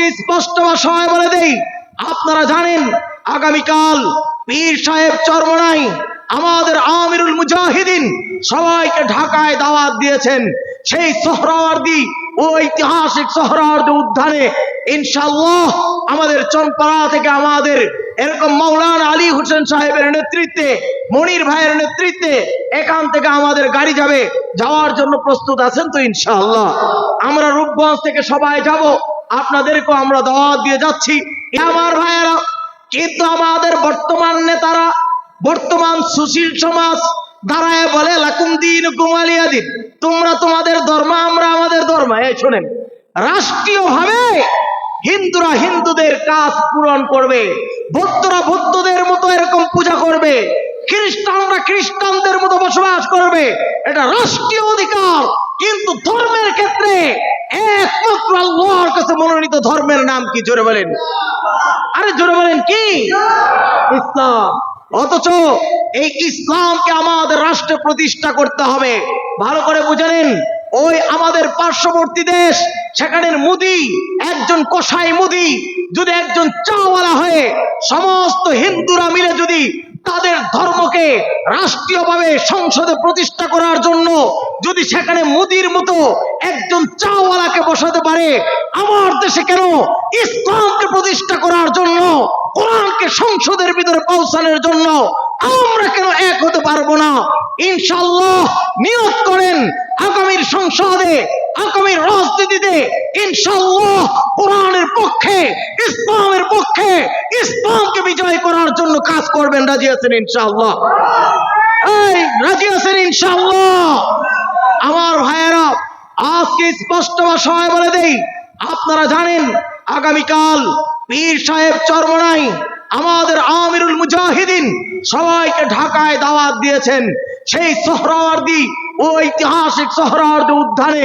আজকে স্পষ্ট ভাষায় বলে দেই, আপনারা জানেন, আগামীকাল পীর সাহেব চরমনাই আমাদের আমিরুল মুজাহিদিন সবাইকে ঢাকায় দাওয়াত দিয়েছেন। সেই সোহরাওয়ার্দী ঐতিহাসিক সোহরাওয়ার্দী উদ্যানে ইনশাআল্লাহ আমাদের চনপাড়া থেকে আমাদের এরকম মাওলানা আলী হোসেন সাহেবের নেতৃত্বে, মনির ভাইয়ের নেতৃত্বে এখান থেকে আমাদের গাড়ি যাবে, যাওয়ার জন্য প্রস্তুত আছেন তো ইনশাআল্লাহ। আমরা রূপগঞ্জ থেকে সবাই যাব আপনাদেরকেও আমরা দাওয়াত দিয়ে যাচ্ছি। আমার ভাইয়েরা, কিন্তু আমাদের বর্তমান নেতারা, বর্তমান সুশীল সমাজ দাঁড়ায় বলে, লাকুম দিন কুমালিয়া দিন। তোমরা তোমাদের ধর্ম, আমরা আমাদের ধর্ম। এই শোনেন, রাষ্ট্রীয়ভাবে হিন্দুরা হিন্দুদের কাজ পূরণ করবে বৌদ্ধরা বৌদ্ধদের মতো এরকম পূজা করবে, খ্রিস্টানরা খ্রিস্টানদের মতো বসবাস করবে। এটা রাষ্ট্রীয় অধিকার, কিন্তু ধর্মের ক্ষেত্রে মনোনীত ধর্মের নাম কি? জোরে বলেন। আরে জোরে বলেন কি? ইসলাম। অথচ এই ইসলামকে আমাদের রাষ্ট্রে প্রতিষ্ঠা করতে হবে। ভালো করে বুঝে নিন ওই আমাদের পার্শ্ববর্তী দেশ সেখানের মুদি, একজন কসাই মুদি, যদি একজন চাওয়ালা হয়ে সমস্ত হিন্দুরা মিলে যদি তাদের ধর্মকে রাষ্ট্রীয়ভাবে সংসদে প্রতিষ্ঠা করার জন্য যদি সেখানে মুদির মতো একজন চাওয়ালাকে বসাতে পারে। আমার দেশে কেন ইসলামকে প্রতিষ্ঠা করার জন্য, কোরআনকে সংসদের ভিতরে পৌঁছানোর জন্য আমরা কেন এক হতে পারব না? ইনশাল্লাহ নিয়ত করেন আগামীর সংসদে, আগামীর রাজনীতিতে। ইনশাল্লাহ কোরআনের পক্ষে, ইসলামের পক্ষে, ইসলামকে বিজয় করার জন্য কাজ করবেন। রাজি আছেন ইনশাল্লাহ এই, রাজি আছেন ইনশাল্লাহ আমার ভাইয়েরা আজকে স্পষ্ট ভাষায় বলে দেই, আপনারা জানেন আগামীকাল পীর সাহেব চরমনাই আমাদের আমিরুল মুজাহিদিন সবাইকে ঢাকায় দাওয়াত দিয়েছেন। সেই সোহরাওয়ার্দী ঐতিহাসিক সোহরাওয়ার্দী উদ্যানে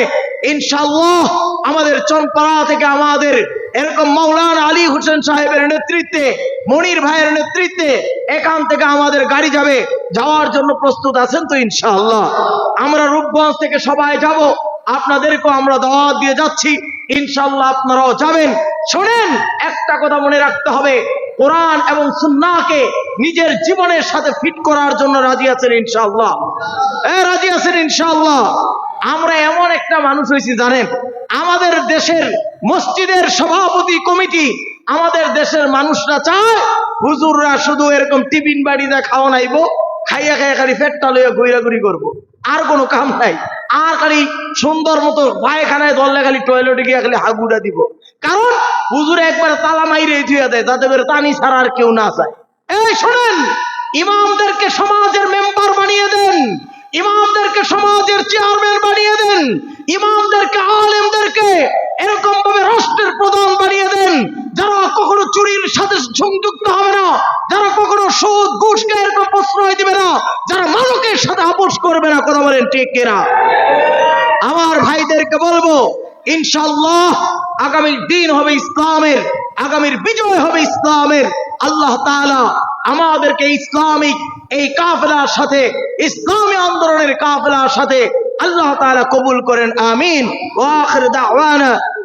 ইনশাআল্লাহ আমাদের চনপাড়া থেকে আমাদের এরকম মাওলানা আলী হোসেন সাহেবের নেতৃত্বে, মনির ভাইয়ের নেতৃত্বে এখান থেকে আমাদের গাড়ি যাবে, যাওয়ার জন্য প্রস্তুত আছেন তো ইনশাআল্লাহ। আমরা রূপগঞ্জ থেকে সবাই যাব আপনাদেরকেও আমরা দাওয়াত দিয়ে যাচ্ছি। ইনশাআল্লাহ আপনারাও যাবেন। শোনেন, একটা কথা মনে রাখতে হবে। কোরআন এবং সুন্নাহকে নিজের জীবনের সাথে ফিট করার জন্য রাজি আছেন ইনশাআল্লাহ। এ, রাজি আছেন ইনশাআল্লাহ? আমরা এমন একটা মানুষ হয়েছি, জানেন? আমাদের দেশের মসজিদের সভাপতি কমিটি, আমাদের দেশের মানুষরা চায়, হুজুররা শুধু এরকম টিফিন বাড়িতে খাওয়া নাইবো খাইয়া খাইয়া খালি পেটটা লইয়া ঘুরাঘুরি করব। আর কোনো কাম নাই। আর খালি সুন্দর মতো পায়খানায় দল খালি টয়লেটে গিয়ে খালি হাগুড়া দিব। কারণ হুজুরে একবার তালা মাইরে থুয়ে দেয়, তাতে বের তানি ছাড়া আর কেউ না চায়। এই শোনেন, ইমামদেরকে সমাজের মেম্বার বানিয়ে দেন। ইমামদেরকে সমাজের চেয়ারম্যান বানিয়ে দেন। ইমামদেরকে আলেমদেরকে এরকম ভাবে রাষ্ট্রের প্রধান বানিয়ে দেন যারা কখনো চুরির সাথে সংযুক্ত হবে না। যারা কখনো সুদ প্রশ্রয় দিবে না, যারা সাথে আপোষ করবে না, কথা বলেন ঠিক কিনা? আমার ভাইদেরকে বলব ইনশাল্লাহ আগামীর দিন হবে ইসলামের, আগামীর বিজয় হবে ইসলামের। আল্লাহ তাআলা আমাদেরকে ইসলামিক এই কাফেলার সাথে, ইসলামী আন্দোলনের কাফেলার সাথে আল্লাহ তাআলা কবুল করেন, আমিন। ওয়া আখির দাওয়ানা